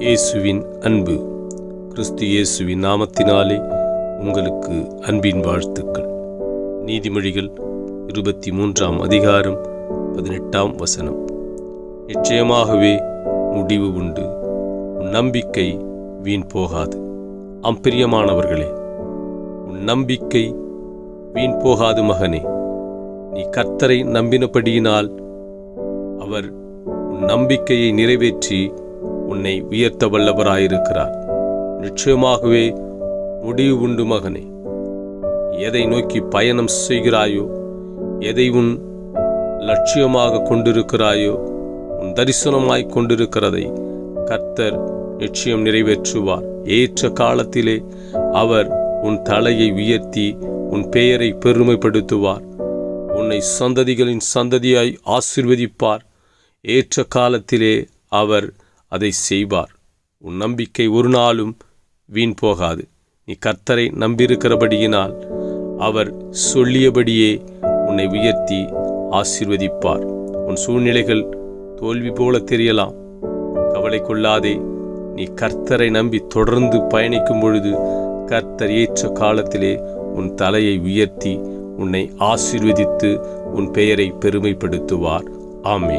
இயேசுவின் அன்பு. கிறிஸ்து இயேசுவின் நாமத்தினாலே உங்களுக்கு அன்பின் வாழ்த்துக்கள். நீதிமொழிகள் இருபத்தி மூன்றாம் அதிகாரம் பதினெட்டாம் வசனம். நிச்சயமாகவே முடிவு உண்டு. உன் நம்பிக்கை வீண் போகாது. அம்பிரியமானவர்களே உன் நம்பிக்கை வீண் போகாது மகனே. நீ கர்த்தரை நம்பினபடியினால் அவர் உன் நம்பிக்கையை நிறைவேற்றி உன்னை உயர்த்த வல்லவராயிருக்கிறார். நிச்சயமாகவே முடிவு உண்டு மகனே. எதை நோக்கி பயணம் செய்கிறாயோ எதை உன் லட்சியமாக கொண்டிருக்கிறாயோ உன் தரிசனமாய் கொண்டிருக்கிறதை கர்த்தர் நிச்சயம் நிறைவேற்றுவார். ஏற்ற காலத்திலே அவர் உன் தலையை உயர்த்தி உன் பெயரை பெருமைப்படுத்துவார். உன்னை சந்ததிகளின் சந்ததியாய் ஆசிர்வதிப்பார். ஏற்ற காலத்திலே அவர் அதை செய்வார். உன் நம்பிக்கை ஒரு நாளும் வீண் போகாது. நீ கர்த்தரை நம்பியிருக்கிறபடியினால் அவர் சொல்லியபடியே உன்னை உயர்த்தி ஆசிர்வதிப்பார். உன் சூழ்நிலைகள் தோல்வி போல தெரியலாம். கவலை கொள்ளாதே. நீ கர்த்தரை நம்பி தொடர்ந்து பயணிக்கும் பொழுது கர்த்தர் ஏற்ற காலத்திலே உன் தலையை உயர்த்தி உன்னை ஆசிர்வதித்து உன் பெயரை பெருமைப்படுத்துவார். ஆமேன்.